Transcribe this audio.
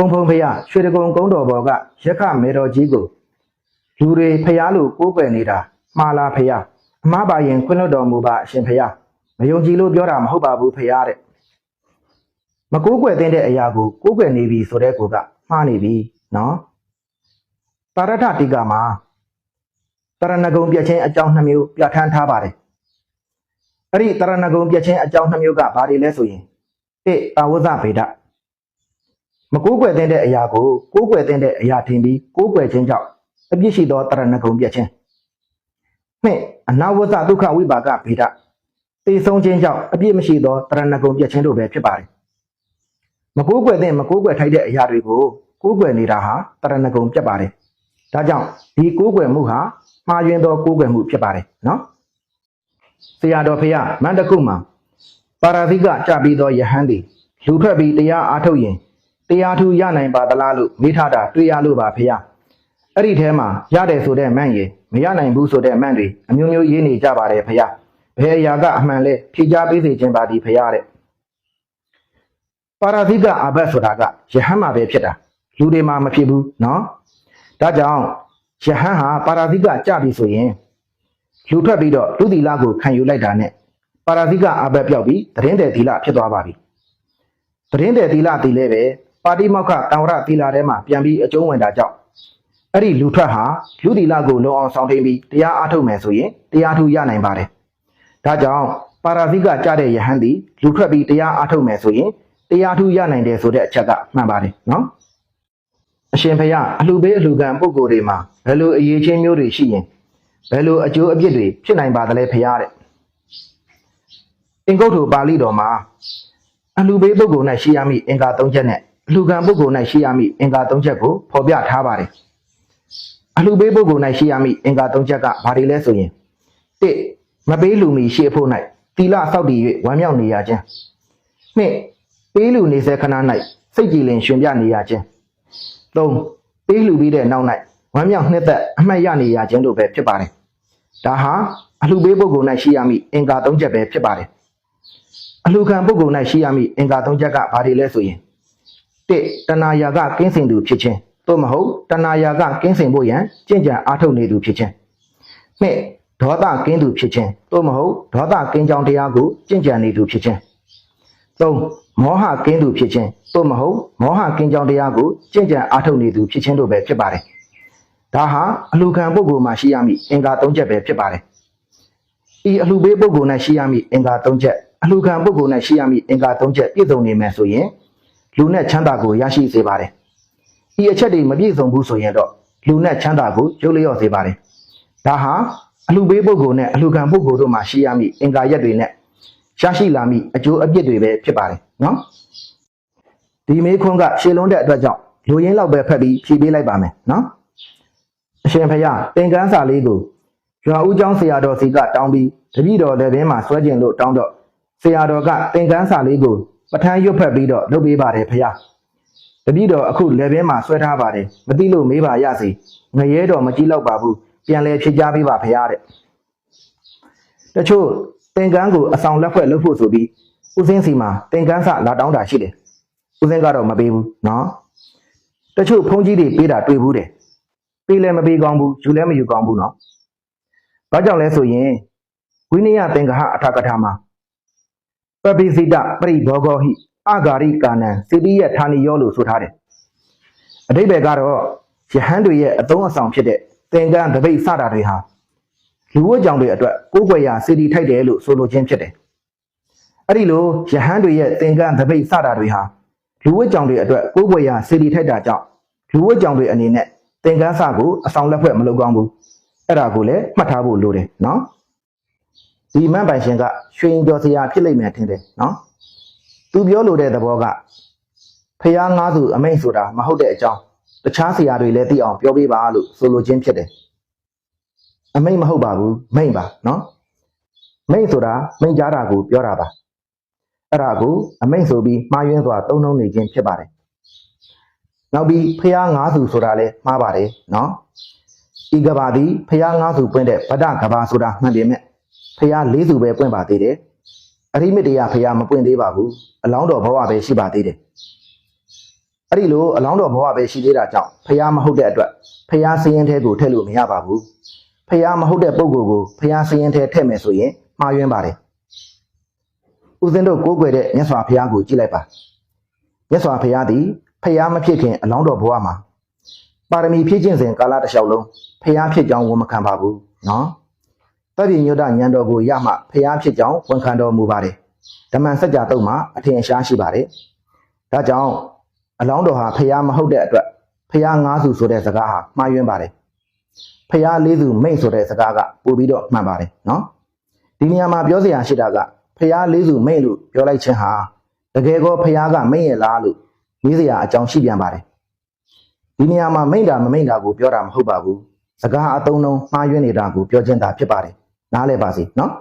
ဖုံဖုံဖရာရွှေတကုံကုန်းတော်ဘော်ကရက်ခမေတော်ကြီးကိုလူတွေဖရာလို့ကိုးကွယ်နေတာမှားလားဖရာအမှားပါရင်ခွင့်လွှတ်တော်မူပါအရှင်ဖရာမယုံကြည်လို့ပြောတာမဟုတ်ပါဘူးဖရာတဲ့မကိုးကွယ်တဲ့အရာကိုကိုးကွယ်နေပြီဆိုတဲ့ကိုကမှားနေပြီနော်တာရထတိကမှာတရဏဂုံပြည့်ချင်းအကြောင်းနှမျိုးပြဋ္ဌာန်းထားပါတယ်အဲ့ဒီတရဏဂုံပြည့်ချင်းအကြောင်းနှမျိုးကဘာတွေလဲဆိုရင်တိတာဝဇဗေဒ မကိုးကွယ်တဲ့အရာကိုကိုးကွယ်တဲ့အရာထင်ပြီးကိုးကွယ်ခြင်းကြောင့်အပြစ်ရှိသောတရဏဂုံပြတ်ခြင်းနှစ်အနာဝဇဒုက္ခဝိပါကဗေဒတေဆုံးခြင်းကြောင့်အပြစ်မရှိသောတရဏဂုံပြတ်ခြင်းတို့ပဲဖြစ်ပါတယ်မကိုးကွယ်တဲ့မကိုးကွယ်ထိုက်တဲ့အရာတွေကိုကိုးကွယ်နေတာဟာတရဏဂုံပြတ်ပါတယ်ဒါကြောင့်ဒီကိုးကွယ်မှုဟာမှားယွင်းသောကိုးကွယ်မှုဖြစ်ပါတယ်နော်ဆရာတော်ဖေယမန္တကုမှာပါရာဇိကကြပြီးသောယဟန်သည်လူထွက်ပြီးတရားအားထုတ်ရင် တရားထူရနိုင်ပါသလားလို့မေးထားတာတွေ့ရလို့ပါဖေ။အဲ့ဒီထဲမှာရတယ်ဆိုတဲ့မန့်ရယ်မရနိုင်ဘူးဆိုတဲ့မန့်တွေအမျိုးမျိုးရေးနေကြပါတယ်ဖေ။ဘယ်အရာကအမှန်လဲဖြေကြားပေးစေခြင်းပါဒီဖေတဲ့။ပါရာဇိကအဘတ်ဆိုတာကယဟန်မှာပဲဖြစ်တာလူတွေမှာမဖြစ်ဘူးနော်။ဒါကြောင့်ယဟန်ဟာပါရာဇိကကြပြီဆိုရင်လူထွက်ပြီးတော့လူသီလကိုခံယူလိုက်တာနဲ့ပါရာဇိကအဘတ်ပြောက်ပြီးသတင်းတယ်သီလဖြစ်သွားပါပြီ။သတင်းတယ်သီလသီလဲပဲ ပါတိမောက္ခတံဝရသီလာထဲမှာပြန်ပြီးအကျုံးဝင်တာကြောင့်အဲ့ဒီလူထွက်ဟာလူသီလကိုလုံအောင်ဆောင်ထိန်ပြီးတရားအားထုတ်မယ်ဆိုရင်တရားထူရနိုင်ပါတယ်။ဒါကြောင့်ပါရာဇိကကြတဲ့ယဟန်သည်လူထွက်ပြီးတရားအားထုတ်မယ်ဆိုရင်တရားထူရနိုင်တယ်ဆိုတဲ့အချက်ကမှန်ပါတယ်နော်။အရှင်ဖျားအလှပေးအလှကံပုဂ္ဂိုလ်တွေမှာဘယ်လိုအရေးချင်းမျိုးတွေရှိရင်ဘယ်လိုအကျိုးအပြစ်တွေဖြစ်နိုင်ပါသလဲဖျားတဲ့အင်္ဂုတ္တပါဠိတော်မှာအလှပေးပုဂ္ဂိုလ်၌ရှိရမည့်အင်္ဂါ၃ချက်နဲ့ အလှကံပုဂ္ဂိုလ်၌ရှိရမည့်အင်္ဂါ၃ချက်ကိုဖော်ပြထားပါတယ်အလှပေးပုဂ္ဂိုလ်၌ရှိရမည့်အင်္ဂါ၃ချက်ကဘာတွေလဲဆိုရင်၁မပေးလူမီရှိအဖို့၌တီလဆောက်တည်၍ဝမ်းမြောက်နေရခြင်း၂ပေးလူနေစေခဏ၌စိတ်ကြည်လင်ရှင်ပြနေရခြင်း၃ပေးလူပြီးတဲ့နောက်၌ဝမ်းမြောက်နှစ်သက်အမှတ်ရနေရခြင်းတို့ပဲဖြစ်ပါတယ်ဒါဟာအလှပေးပုဂ္ဂိုလ်၌ရှိရမည့်အင်္ဂါ၃ချက်ပဲဖြစ်ပါတယ်အလှခံပုဂ္ဂိုလ်၌ရှိရမည့်အင်္ဂါ၃ချက်ကဘာတွေလဲဆိုရင် တစ်တဏှာယာကကင်းစင်သူဖြစ်ခြင်းသို့မဟုတ်တဏှာယာကကင်းစင်ဖို့ရန်ကြင်ကြံအားထုတ်နေသူဖြစ်ခြင်းနှစ်ဒေါသကင်းသူဖြစ်ခြင်းသို့မဟုတ်ဒေါသကင်းကြောင်းတရားကိုကြင်ကြံနေသူဖြစ်ခြင်းသုံးမောဟကင်းသူဖြစ်ခြင်းသို့မဟုတ်မောဟကင်းကြောင်းတရားကိုကြင်ကြံအားထုတ်နေသူဖြစ်ခြင်းတို့ပဲဖြစ်ပါတယ်ဒါဟာအလူခံပုဂ္ဂိုလ်မှာရှိရမည့်အင်္ဂါ၃ချက်ပဲဖြစ်ပါတယ်ဤအလှပေးပုဂ္ဂိုလ်၌ရှိရမည့်အင်္ဂါ၃ချက်အလှခံပုဂ္ဂိုလ်၌ရှိရမည့်အင်္ဂါ၃ချက်ပြည့်စုံနေမယ်ဆိုရင် လူနဲ့ချမ်းသာကိုရရှိစေပါတယ်။ဤအချက်တွေမပြည့်စုံဘူးဆိုရင်တော့လူနဲ့ချမ်းသာကိုရုပ်လျော့စေပါတယ်။ဒါဟာအလှပေးပုဂ္ဂိုလ်နဲ့အလှခံပုဂ္ဂိုလ်တို့မှာရှိရမည့်အင်္ဂါရက်တွေနဲ့ရရှိလာမည့်အကျိုးအပြစ်တွေပဲဖြစ်ပါတယ်နော်။ဒီမေးခွန်းကရှေလုံးတဲ့အတွက်ကြောင့်လူရင်းလောက်ပဲဖက်ပြီးဖြေပေးလိုက်ပါမယ်နော်။အရှင်ဖယားသင်္ကန်းစာလေးကိုရွာဦးကျောင်းဆရာတော်စီကတောင်းပြီးတပည့်တော်လည်းပင်မှာဆွဲကျင်လို့တောင်းတော့ဆရာတော်ကသင်္ကန်းစာလေးကို ပထမ်းရွတ်ဖက်ပြီးတော့လုပ်ပေးပါတယ်ဖះတပည့်တော်အခုလေဘင်းမှာဆွဲထားပါတယ်မသိလို့မေးပါရစေငရဲတော်မကြည့်တော့ပါဘူးပြန်လဲဖြေကြပေးပါဖះတဲ့တချို့သင်္ကန်းကိုအဆောင်လက်ဖွဲ့လုပ်ဖို့ဆိုပြီးဦးစင်းစီမှာသင်္ကန်းစလာတောင်းတာရှိတယ်ဦးစင်းကတော့မပေးဘူးနော်တချို့ဖုန်းကြီးတွေပေးတာတွေ့ဘူးတယ်ပေးလည်းမပေးကောင်းဘူးယူလည်းမယူကောင်းဘူးနော်ဘာကြောင့်လဲဆိုရင်ဝိနည်းသင်္ကဟအထကထာမှာ ပပိစိတပရိဘောဂောဟိအဂါရိကာနံစိတိယဌာနီယောလို့ဆိုထားတယ်အတိဘယ်ကတော့ယဟန်တွေရဲ့အသုံးအဆောင်ဖြစ်တဲ့သင်္ကန်းတပိတ်စတာတွေဟာလူဝတ်ကြောင့်တွေအတွက်ကိုးကွယ်ရာစေတီထိုက်တယ်လို့ဆိုလိုခြင်းဖြစ်တယ်အဲ့ဒီလိုယဟန်တွေရဲ့သင်္ကန်းတပိတ်စတာတွေဟာလူဝတ်ကြောင့်တွေအတွက်ကိုးကွယ်ရာစေတီထိုက်တာကြောင့်လူဝတ်ကြောင့်တွေအနေနဲ့သင်္ကန်းစကိုအဆောင်လက်ဖွဲ့မလုပ်ကောင်းဘူးအဲ့ဒါကိုလည်းမှတ်ထားဖို့လိုတယ်နော် ဒီမန့်ပိုင်ရှင်ကရွှေရင်ကျော်စရာဖြစ်လိမ့်မယ်ထင်တယ်နော်သူပြောလိုတဲ့သဘောကဖះငါးသူအမိန့်ဆိုတာမဟုတ်တဲ့အကြောင်းတခြားဆရာတွေလည်းသိအောင်ပြောပေးပါလို့ဆိုလိုခြင်းဖြစ်တယ်အမိန့်မဟုတ်ပါဘူးမိန့်ပါနော်မိန့်ဆိုတာမိန့်ကြားတာကိုပြောတာပါအဲ့ဒါကိုအမိန့်ဆိုပြီးမှားယွင်းစွာသုံးနှုန်းနေခြင်းဖြစ်ပါတယ်နောက်ပြီးဖះငါးသူဆိုတာလည်းမှားပါတယ်နော်ဤကဘာသည်ဖះငါးသူပွင့်တဲ့ဗဒ္ဒကဘာဆိုတာမှန်ပေမဲ့ ဖះလေးစုပဲပွင့်ပါသေးတယ်အရိမစ်တရားဖះမပွင့်သေးပါဘူးအလောင်းတော်ဘဝပဲရှိပါသေးတယ်အဲ့ဒီလိုအလောင်းတော်ဘဝပဲရှိသေးတာကြောင့်ဖះမဟုတ်တဲ့အတွက်ဖះစည်ရင်ထဲကိုထည့်လို့မရပါဘူးဖះမဟုတ်တဲ့ပုံကိုယ်ကိုဖះစည်ရင်ထဲထည့်မယ်ဆိုရင်မှားယွင်းပါတယ်ဦးဇင်းတို့ကိုးကွယ်တဲ့မြတ်စွာဘုရားကိုကြည့်လိုက်ပါမြတ်စွာဘုရားသည်ဖះမဖြစ်ခင်အလောင်းတော်ဘဝမှာပါရမီဖြည့်ခြင်းစဉ်ကာလတစ်လျှောက်လုံးဖះဖြစ်ကြောင်းဝန်မခံပါဘူးနော် တပည့်ညုဒညံတော်ကိုရမှဖះဖြစ်ကြောင်းဝန်ခံတော်မူပါတယ်ဓမ္မစကြာတုံးမှာအထင်ရှားရှိပါတယ်ဒါကြောင့်အလောင်းတော်ဟာဖျားမဟုတ်တဲ့အတွက်ဖျားငါးစုဆိုတဲ့စကားဟာမှားယွင်းပါတယ်ဖျားလေးစုမိတ်ဆိုတဲ့စကားကပို့ပြီးတော့မှန်ပါတယ်နော်ဒီနေရာမှာပြောစရာရှိတာကဖျားလေးစုမိတ်လို့ပြောလိုက်ခြင်းဟာတကယ်ကောဖျားကမိတ်ရဲ့လားလို့မေးစရာအကြောင်းရှိပြန်ပါတယ်ဒီနေရာမှာမိတ်တာမမိတ်တာကိုပြောတာမဟုတ်ပါဘူးစကားအသုံးလုံးမှားယွင်းနေတာကိုပြောခြင်းသာဖြစ်ပါတယ် နားလည်ပါစေနော်